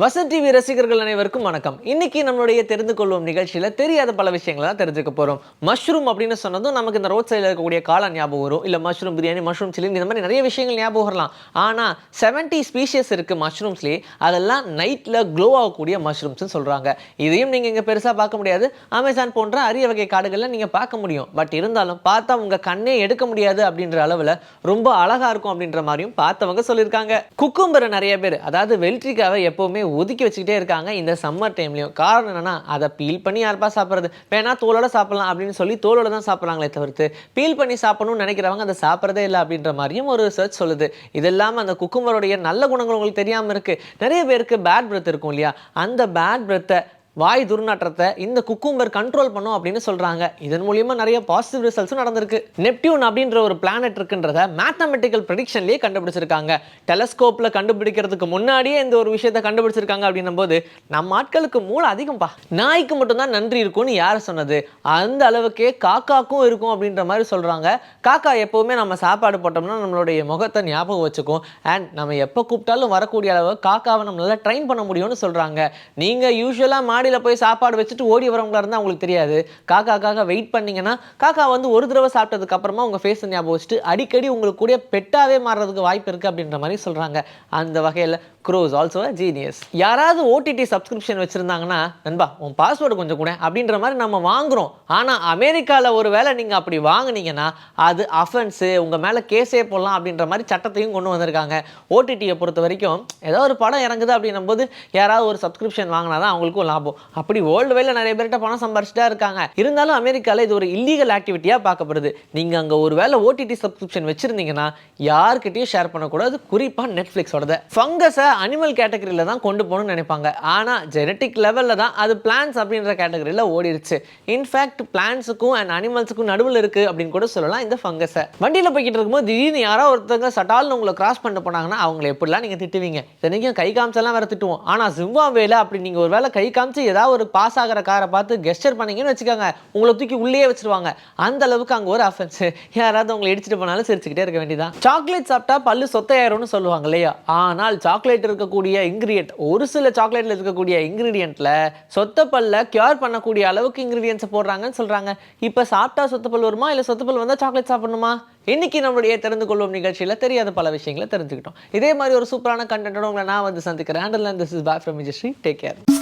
Vasan TV ரசிகர்கள் அனைவருக்கும் வணக்கம். இன்னைக்கு நம்மளுடைய தெரிந்து கொள்வோம் நிகழ்ச்சியில தெரியாத பல விஷயங்களை தான் தெரிஞ்சுக்க போறோம். மஷ்ரூம் அப்படின்னு சொன்னதும் நமக்கு இந்த ரோட் சைடில் இருக்கக்கூடிய காளான் ஞாபகம் வரும். இல்ல மஷ்ரூம் பிரியாணி மஷ்ரூம் சில்லி இந்த மாதிரி நிறைய விஷயங்கள் ஞாபகம் வரலாம். ஆனா 70 ஸ்பீஷியஸ் இருக்கு மஷ்ரூம்ஸ்லேயே அதெல்லாம் நைட்ல க்ளோ ஆகக்கூடிய மஷ்ரூம்ஸ்னு சொல்றாங்க. இதையும் நீங்க இங்க பெருசா பார்க்க முடியாது. அமேசான் போன்ற அரிய வகை காடுகள்ல நீங்க பார்க்க முடியும். பட் இருந்தாலும் பார்த்தா உங்க கண்ணே எடுக்க முடியாது அப்படின்ற அளவுல ரொம்ப அழகா இருக்கும் அப்படின்ற மாதிரியும் பார்த்தவங்க சொல்லியிருக்காங்க. குக்கும்பரை நிறைய பேர் அதாவது வெல்ட்ரிக்காவை எப்பவுமே ஒதுக்கி வச்சுக்கிட்டே இருக்காங்க இந்த சம்மர் டைம்லையும் காரணம் என்னென்னா அதை பீல் பண்ணி யாருப்பா சாப்பிட்றது? வேணா தோலோட சாப்பிடலாம் அப்படின்னு சொல்லி தோலோட தான் சாப்பிட்றாங்களே தவிர்த்து பீல் பண்ணி சாப்பிடணும்னு நினைக்கிறவங்க அதை சாப்பிட்றதே இல்லை அப்படின்ற மாதிரியும் ஒரு ரிசர்ச் சொல்லுது. இது இல்லாமல் அந்த குக்கும்பருடைய நல்ல குணங்கள் உங்களுக்கு தெரியாமல் இருக்குது நிறைய பேருக்கு பேட் பிரெத் இருக்கும் இல்லையா? அந்த பேட் பிரெத்தை வாய் துர்நாற்றத்தை இந்த குக்கும்பர் கண்ட்ரோல் பண்ணும் அப்படின்னு சொல்கிறாங்க இதன் மூலியமாக நிறைய பாசிட்டிவ் ரிசல்ட்ஸும் நடந்திருக்கு. நெப்டியூன் அப்படின்ற ஒரு பிளானட் இருக்குன்றத மேத்தமெட்டிக்கல் ப்ரெடிக்ஷன்லேயே கண்டுபிடிச்சிருக்காங்க. டெலஸ்கோப்பில் கண்டுபிடிக்கிறதுக்கு முன்னாடியே இந்த ஒரு விஷயத்தை கண்டுபிடிச்சிருக்காங்க அப்படின்னும் போது நம்ம ஆட்களுக்கு மூளை அதிகம்ப்பா நாய்க்கு மட்டும்தான் நன்றி இருக்கும்னு யார் சொன்னது? அந்த அளவுக்கே காக்காக்கும் இருக்கும் அப்படின்ற மாதிரி சொல்கிறாங்க காக்கா எப்போவுமே நம்ம சாப்பாடு போட்டோம்னா நம்மளுடைய முகத்தை ஞாபகம் வச்சுக்கும். அண்ட் நம்ம எப்போ கூப்பிட்டாலும் வரக்கூடிய அளவு காக்காவை நம்மளால் ட்ரெயின் பண்ண முடியும்னு சொல்றாங்க. நீங்க யூஸ்வலா மாடியில் போய் சாப்பாடு வச்சுட்டு ஓடி வரவங்களா இருந்தால் அவங்களுக்கு தெரியாது. காக்காக்காக வெயிட் பண்ணிங்கன்னா காக்கா வந்து ஒரு தடவை சாப்பிட்டதுக்கு அப்புறமா உங்கள் ஃபேஸை ஞாபகம் வச்சுட்டு அடிக்கடி உங்களுக்கு கூட பெட்டாவே மாறுறதுக்கு வாய்ப்பு இருக்குது அப்படின்ற மாதிரி சொல்கிறாங்க அந்த வகையில் க்ரோஸ் ஆல்சோ ஜீனியஸ் யாராவது ஓடிடி சப்ஸ்கிரிப்ஷன் வச்சுருந்தாங்கன்னா நண்பா உன் பாஸ்வேர்டு கொஞ்சம் கூட. அப்படின்ற மாதிரி நம்ம வாங்குறோம். ஆனால் அமெரிக்காவில் ஒரு வேளை நீங்கள் அப்படி வாங்குனீங்கன்னா அது அஃபென்ஸு உங்கள் மேலே கேஸே போடலாம் அப்படின்ற மாதிரி சட்டத்தையும் கொண்டு வந்திருக்காங்க. ஓடிடியை பொறுத்த வரைக்கும் ஏதோ ஒரு படம் இறங்குது அப்படின்னும் போது யாராவது ஒரு சப்ஸ்கிரிப்ஷன் வாங்கினா தான் அவங்களுக்கும் லாபம். அப்படி வேர்ல்டு வைல நிறைய பேர்கிட்ட பணம் சம்பாரிச்சுட்டா இருக்காங்க. இருந்தாலும் அமெரிக்காவில் இது ஒரு இல்லீகல் ஆக்டிவிட்டியாக பார்க்கப்படுது. நீங்கள் அங்கே ஒரு வேளை ஓடிடி சப்ஸ்கிரிப்ஷன் வச்சுருந்தீங்கன்னா யார்கிட்டையும் ஷேர் பண்ணக்கூடாது. குறிப்பாக நெட்ஃப்ளிக்ஸோடத ஃபங்கஸை அனிமல் கேட்டகரியில் தான் கொண்டு போகணும்னு நினைப்பாங்க. ஆனால் ஜெனட்டிக் லெவலில் தான் அது பிளான்ஸ் அப்படின்ற கேட்டகரியில் ஓடிடுச்சு இன்ஃபேக்ட் பிளான்ஸுக்கும் அண்ட் அனிமல்ஸுக்கும் நடுவில் இருக்குது அப்படின்னு கூட சொல்லலாம் இந்த ஃபங்கஸை வண்டியில் போய்கிட்டு இருக்கும்போது திடீர்னு யாரோ ஒருத்தவங்க சட்டால்னு உங்களை கிராஸ் பண்ண போனாங்கன்னா அவங்கள எப்படிலாம் நீங்கள் திட்டுவீங்க? இத்தனைக்கும் கை காமிச்செல்லாம் வேறு திட்டுவோம். ஆனால் ஜிம்பாவேல அப்படி நீங்கள் ஒரு வேளை கை காமிச்சு ஏதாவது ஒரு பாஸ் ஆகிற காரை பார்த்து கெஸ்டர் பண்ணீங்கன்னு வச்சுக்கோங்க உங்களை தூக்கி உள்ளே வச்சிருவாங்க. அந்த அளவுக்கு அங்கே ஒரு அஃபென்ஸ் யாராவது உங்களை இடிச்சிட்டு போனாலும் சிரிச்சுக்கிட்டே இருக்க வேண்டியதான் சாக்லேட் சாப்பிட்டா பல்லு சொத்தையாயிரும்னு சொல்லுவாங்க இல்லையா? ஆனால் சாக்லேட் இருக்கக்கூடிய இன்க்ரீடியன்ட் ஒரு சில சாக்லேட்டில் இருக்கக்கூடிய இன்க்ரீடியண்ட்டில் சொத்தப்பல்ல பல்ல கியூர் பண்ணக்கூடிய அளவுக்கு இன்க்ரீடியன்ஸை போடுறாங்கன்னு சொல்கிறாங்க இப்போ சாப்பிட்டா சொத்தப்பல் வருமா? இல்லை சொத்தப்பல் பல் வந்தால் சாக்லேட் சாப்பிடணுமா? இன்னைக்கு நம்மளுடைய தெரிந்து கொள்வோம் நிகழ்ச்சியில் தெரியாத பல விஷயங்களை தெரிஞ்சுக்கிட்டோம். இதே மாதிரி ஒரு சூப்பரான கண்டென்ட்டோட உங்களை நான் வந்து சந்திக்கிறேன். And this is boy from Vijayasri take care